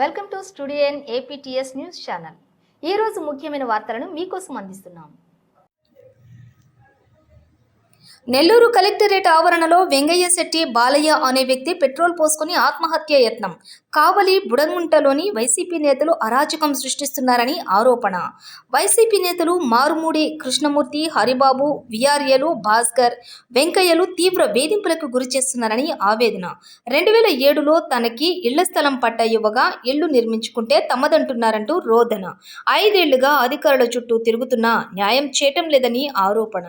Welcome to studio N APTS news channel. ఈ రోజు ముఖ్యమైన వార్తలను మీకోసం అందిస్తున్నాం. నెల్లూరు కలెక్టరేట్ ఆవరణలో వెంగయ్య శెట్టి బాలయ్య అనే వ్యక్తి పెట్రోల్ పోసుకుని ఆత్మహత్య యత్నం. కావలి బుడంగుంటలోని వైసీపీ నేతలు అరాచకం సృష్టిస్తున్నారని ఆరోపణ. వైసీపీ నేతలు మారుమూడి కృష్ణమూర్తి హరిబాబు విఆర్ఏలు భాస్కర్ వెంకయ్యలు తీవ్ర వేధింపులకు గురి చేస్తున్నారని ఆవేదన. రెండు వేల ఏడులో తనకి ఇళ్ళ స్థలం పట్ట ఇవ్వగా ఇళ్ళు నిర్మించుకుంటే తమదంటున్నారంటూ రోదన. ఐదేళ్ళుగా అధికారుల చుట్టూ తిరుగుతున్నా న్యాయం చేయటం లేదని ఆరోపణ.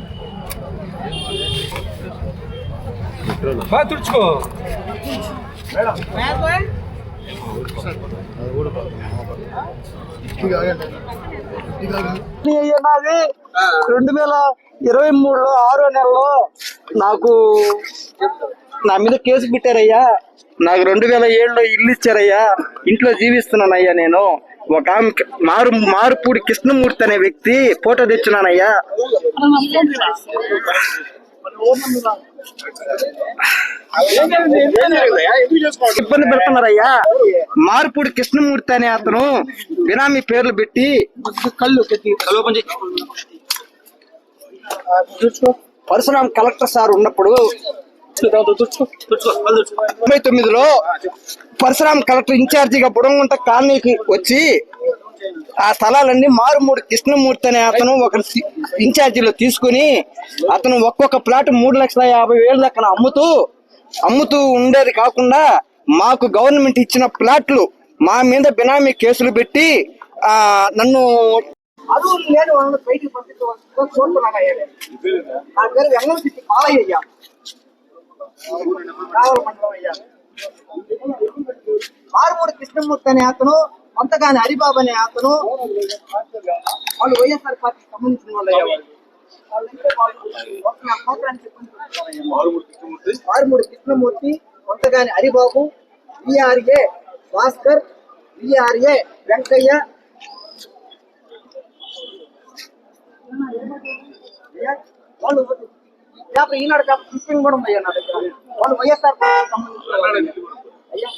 బాగా తుడుచుకో. నాది రెండు వేల ఇరవై మూడులో ఆరో నెలలో నాకు నా మీద కేసు పెట్టారయ్యా. నాకు రెండు వేల ఏడులో ఇల్లు ఇచ్చారయ్యా. ఇంట్లో జీవిస్తున్నానయ్యా నేను. ఒక ఆమె మారు మారుపూడి కృష్ణమూర్తి అనే వ్యక్తి ఫోటో తెచ్చున్నానయ్యా ఇబ్బంది పెడుతున్నారయ్యా. మార్పుడి కృష్ణమూర్తి అనే అతను బినామీ పేర్లు పెట్టి కళ్ళు పరశురాం కలెక్టర్ సార్ ఉన్నప్పుడు తొంభై తొమ్మిదిలో పరశురాం కలెక్టర్ ఇన్ఛార్జిగా బుడంగుంట కాలనీకి వచ్చి ఆ స్థలాలన్నీ మారుమూడి కృష్ణమూర్తి అనే అతను ఒక ఇన్ఛార్జిలో తీసుకుని అతను ఒక్కొక్క ప్లాట్ మూడు లక్షల యాభై వేల లెక్కన అమ్ముతూ అమ్ముతూ ఉండేది కాకుండా మాకు గవర్నమెంట్ ఇచ్చిన ప్లాట్లు మా మీద బినామీ కేసులు పెట్టి ఆ నన్ను అరువులు లేని వాళ్ళని బయటికి పంపించవలసిందిగా నా పేరు వెంగళశెట్టి పాలయ్య అయ్యా. రావుల మండలం అయ్యా ఆరుమూడి కృష్ణమూర్తి అనే అతను కొంతగాని హరిబాబు అనే అతను వాళ్ళు వైఎస్ఆర్ పార్టీకి సంబంధించిన వాళ్ళు అయ్యా వాళ్ళు. వాళ్ళంటే వాళ్ళు ఒక నా సంవత్సరానికి ఇబ్బంది పెడుతున్నారయ్యా. ఆరుమూడి కృష్ణమూర్తి కొంతగాని హరిబాబు విఆర్ఏ భాస్కర్ విఆర్ఏ వెంకయ్య అయ్యా, వాళ్ళు పేపర్ ఈనాడు పేపర్ క్లిప్పింగ్ కూడా ఉందయ్యా నా దగ్గర వాళ్ళు వైఎస్ఆర్ పార్టీకి సంబంధించిన వాళ్ళు. అయ్యా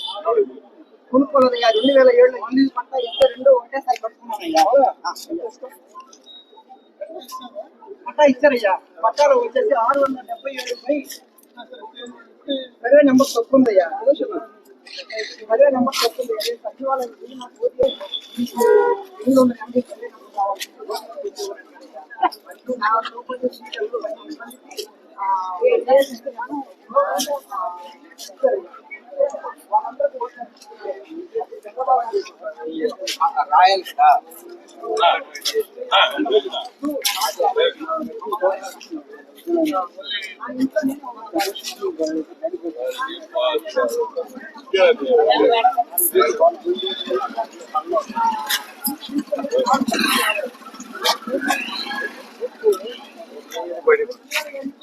కొనుక్కోలేదయ్యా రెండు వేల ఏడులో ఇల్లు పట్ట ఇస్తే రెండు ఒకటేసారి పట్టుకున్నానయ్యా ఆ, అయ్యా. పట్టా ఇచ్చారయ్యా పట్టాలు వచ్చేసి ఆరు వందల డెబ్బై ఏడు బై సర్వే నెంబర్ తప్పు ఉందయ్యా సర్వే నెంబర్ తప్పు ఉంది అదే సచివాలయం వెళ్ళి నాకు పోతే ఎనిమిది వందల ఎనభై సర్వే నెంబర్ కావాలి నా లోపల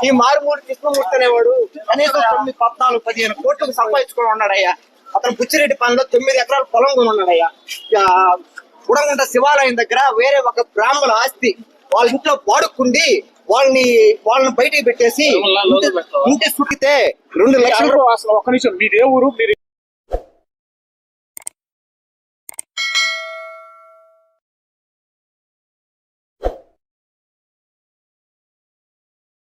ఈ మారుమూడి కృష్ణమూర్తి అనేవాడు కనీసం తొమ్మిది పద్నాలుగు పదిహేను కోట్లకు సంపాదించుకొని ఉన్నాడయ్యా. అతను బుచ్చిరెడ్డి పనిలో తొమ్మిది ఎకరాల పొలం కొని ఉన్నాడయ్యా ఆ, బుడంగుంట శివాలయం దగ్గర వేరే ఒక బ్రాహ్మణ ఆస్తి వాళ్ళ ఇంట్లో వాడుకుండి వాళ్ళని వాళ్ళని బయటికి పెట్టేసి ఇంటి- చుట్టితే రెండు లక్షలు ఒక్క నిమిషం? మీదే ఊరు మీరు